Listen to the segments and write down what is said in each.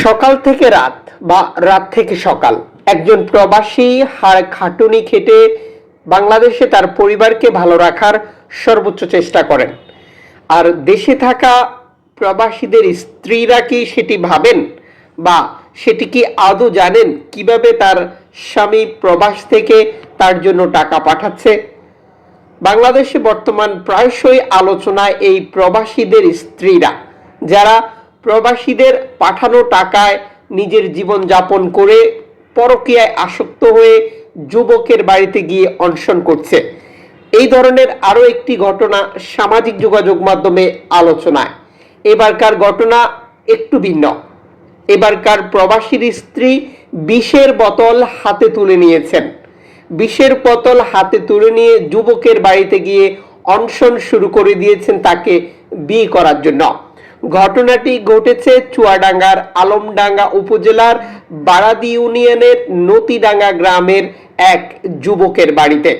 সকাল থেকে রাত বা রাত থেকে সকাল। একজন প্রবাসী হাড় খাটুনি খেটে বাংলাদেশে তার পরিবারকে ভালো রাখার সর্বোচ্চ চেষ্টা করেন। আর দেশে থাকা প্রবাসীদের স্ত্রীরা কি সেটি ভাবেন? বা সেটি কি আদৌ জানেন কীভাবে তার স্বামী প্রবাস থেকে তার জন্য টাকা পাঠাচ্ছে? বাংলাদেশে বর্তমান প্রায়শই আলোচনায় এই প্রবাসীদের স্ত্রীরা, যারা প্রবাসীদের পাঠানো টাকায় নিজের জীবন যাপন করে পরকীয়ায় আসক্ত হয়ে যুবকের বাড়িতে গিয়ে অনশন করছে। এই ধরনের আরও একটি ঘটনা সামাজিক যোগাযোগ মাধ্যমে আলোচনায়। এবারকার ঘটনা একটু ভিন্ন। এবারকার প্রবাসীর স্ত্রী বিষের বোতল হাতে তুলে নিয়েছেন। বিষের বোতল হাতে তুলে নিয়ে যুবকের বাড়িতে গিয়ে অনশন শুরু করে দিয়েছেন তাকে বিয়ে করার জন্য। ঘটনাটি ঘটেছে চুয়াডাঙ্গার আলমডাঙ্গা উপজেলার বারাদি ইউনিয়নের নতিডাঙ্গা গ্রামের এক যুবকের বাড়িতে।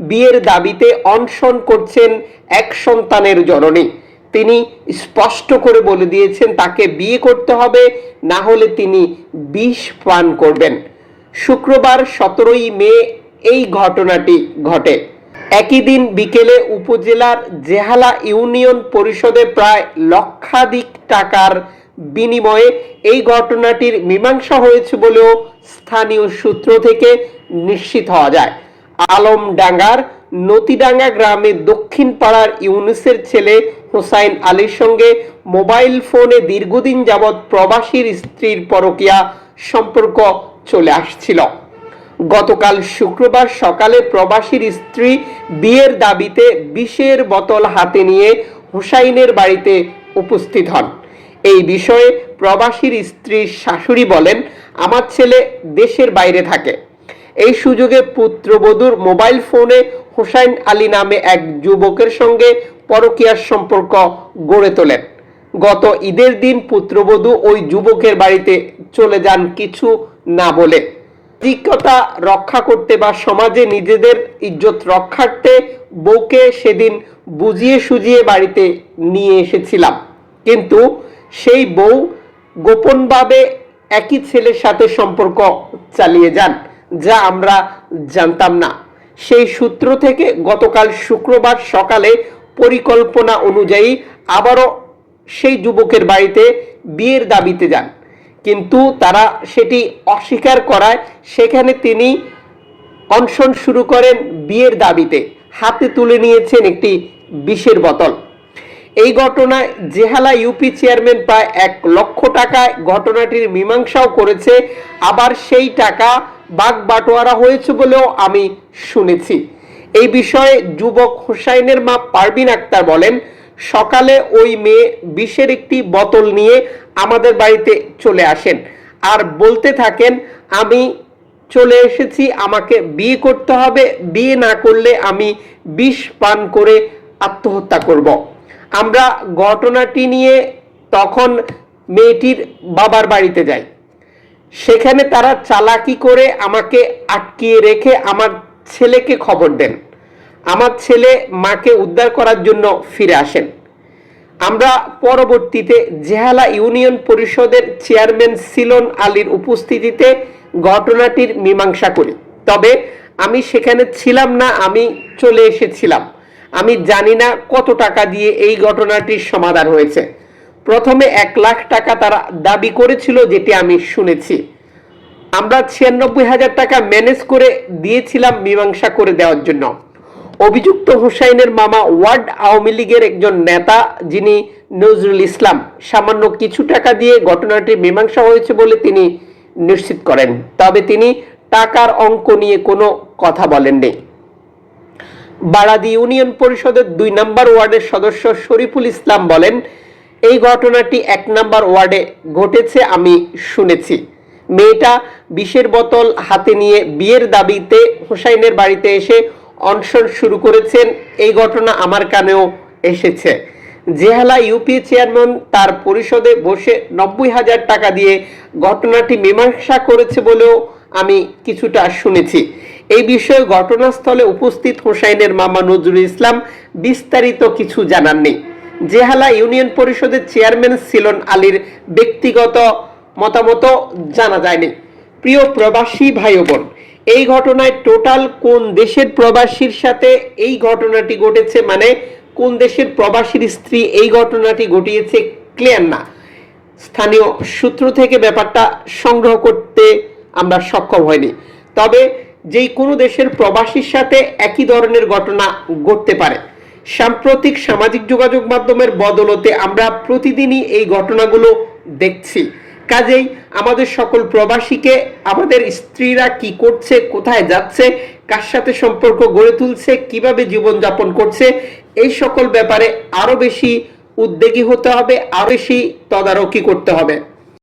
বিয়ের দাবিতে অনশন করছেন এক সন্তানের জননী। তিনি স্পষ্ট করে বলে দিয়েছেন, তাকে বিয়ে করতে হবে, না হলে তিনি বিষ পান করবেন। শুক্রবার সতেরোই মে এই ঘটনাটি ঘটে। একই দিন বিকেলে উপজেলার জেহালা ইউনিয়ন পরিষদে প্রায় লক্ষাধিক টাকার বিনিময়ে এই ঘটনাটির মীমাংসা হয়েছে বলেও স্থানীয় সূত্র থেকে নিশ্চিত হওয়া যায়। আলমডাঙ্গার নতিডাঙ্গা গ্রামে দক্ষিণ পাড়ার ইউনুসের ছেলে হোসাইন আলীর সঙ্গে মোবাইল ফোনে দীর্ঘদিন যাবৎ প্রবাসীর স্ত্রীর পরকিয়া সম্পর্ক চলে আসছিল। গতকাল শুক্রবার সকালে প্রবাসীর স্ত্রী বিয়ের দাবিতে বিষের বোতল হাতে নিয়ে হুসাইনের বাড়িতে উপস্থিত হন। এই বিষয়ে প্রবাসীর স্ত্রীর শাশুড়ি বলেন, আমার ছেলে দেশের বাইরে থাকে। এই সুযোগে পুত্রবধূর মোবাইল ফোনে হোসাইন আলী নামে এক যুবকের সঙ্গে পরকীয়ার সম্পর্ক গড়ে তোলেন। গত ঈদের দিন পুত্রবধূ ওই যুবকের বাড়িতে চলে যান কিছু না বলে। নৈতিকতা রক্ষা করতে বা সমাজে নিজেদের ইজ্জত রক্ষার্থে বউকে সেদিন বুঝিয়ে সুজিয়ে বাড়িতে নিয়ে এসেছিলাম। কিন্তু সেই বউ গোপনভাবে একই ছেলের সাথে সম্পর্ক চালিয়ে যান, যা আমরা জানতাম না। সেই সূত্র থেকে গতকাল শুক্রবার সকালে পরিকল্পনা অনুযায়ী আবারও সেই যুবকের বাড়িতে বিয়ের দাবিতে যান। কিন্তু তারা সেটি অস্বীকার করায় সেখানে তিনি অনশন শুরু করেন বিয়ের দাবিতে। হাতে তুলে নিয়েছেন একটি বিষের বোতল। এই ঘটনায় জেহালা ইউপি চেয়ারম্যান প্রায় এক লক্ষ টাকায় ঘটনাটির মীমাংসাও করেছে। আবার সেই টাকা বাগ বাটোয়ারা হয়েছে বলেও আমি শুনেছি। এই বিষয়ে যুবক হুসাইনের মা পারবিন আক্তার বলেন সকালে ওই মেয়ে বিষের একটি বোতল নিয়ে আমাদের বাড়িতে চলে আসেন। আর বলতে থাকেন, আমি চলে এসেছি, আমাকে বিয়ে করতে হবে, বিয়ে না করলে আমি বিষ পান করে আত্মহত্যা করব। আমরা ঘটনাটি নিয়ে তখন মেয়েটির বাবার বাড়িতে যাই। সেখানে তারা চালাকি করে আমাকে আটকিয়ে রেখে আমার ছেলেকে খবর দেন। আমার ছেলে মাকে উদ্ধার করার জন্য ফিরে আসেন। আমরা পরবর্তীতে জেহালা ইউনিয়ন পরিষদের চেয়ারম্যান সিলন আলীর উপস্থিতিতে ঘটনাটির মীমাংসা করি। তবে আমি সেখানে ছিলাম না, আমি চলে এসেছিলাম। আমি জানি না কত টাকা দিয়ে এই ঘটনাটির সমাধান হয়েছে। প্রথমে এক লাখ টাকা তারা দাবি করেছিল যেটি আমি শুনেছি। আমরা ছিয়ানব্বই হাজার টাকা ম্যানেজ করে দিয়েছিলাম মীমাংসা করে দেওয়ার জন্য। অভিযুক্ত হুসাইনের মামা ওয়ার্ড আওয়ামী লীগের একজন নেতা, যিনি নজরুল ইসলাম। সামান্য কিছু টাকা দিয়ে ঘটনাটি মীমাংসা হয়েছে বলে তিনি নিশ্চিত করেন। তবে তিনি টাকার অঙ্ক নিয়ে কোনো কথা বলেননি। বারাদি ইউনিয়ন পরিষদের দুই নম্বর ওয়ার্ডের সদস্য শরীফুল ইসলাম বলেন, এই ঘটনাটি এক নম্বর ওয়ার্ডে ঘটেছে আমি শুনেছি। মেয়েটা বিষের বোতল হাতে নিয়ে বিয়ের দাবিতে হোসাইনের বাড়িতে এসে অনশন শুরু করেছেন, এই ঘটনা আমার কানেও এসেছে। জেহালা ইউপি চেয়ারম্যান তার পরিষদে বসে নব্বই হাজার টাকা দিয়ে ঘটনাটি মীমাংসা করেছে বলেও আমি কিছুটা শুনেছি। এই বিষয়ে ঘটনাস্থলে উপস্থিত হোসাইনের মামা নজরুল ইসলাম বিস্তারিত কিছু জানাননি জেহালা ইউনিয়ন পরিষদের চেয়ারম্যান সিলন আলীর ব্যক্তিগত মতামত জানা যায়নি। প্রিয় প্রবাসী ভাই বোন এই ঘটনায় টোটাল কোন দেশের প্রবাসীর সাথে এই ঘটনাটি ঘটেছে? মানে কোন দেশের প্রবাসীর স্ত্রী এই ঘটনাটি ঘটিয়েছে ক্লিয়ার না। স্থানীয় সূত্র থেকে ব্যাপারটা সংগ্রহ করতে আমরা সক্ষম হয়নি তবে যেই কোনো দেশের প্রবাসীর সাথে একই ধরনের ঘটনা ঘটতে পারে। সাম্প্রতিক সামাজিক যোগাযোগ মাধ্যমের বদলতে আমরা প্রতিদিনই এই ঘটনাগুলো দেখছি। কাজেই আমাদের সকল প্রবাসীকে, আমাদের স্ত্রীরা কি করছে, কোথায় যাচ্ছে, কার সাথে সম্পর্ক গড়ে তুলছে, কীভাবে জীবনযাপন করছে, এই সকল ব্যাপারে আরও বেশি উদ্যোগী হতে হবে আরও বেশি তদারকি করতে হবে।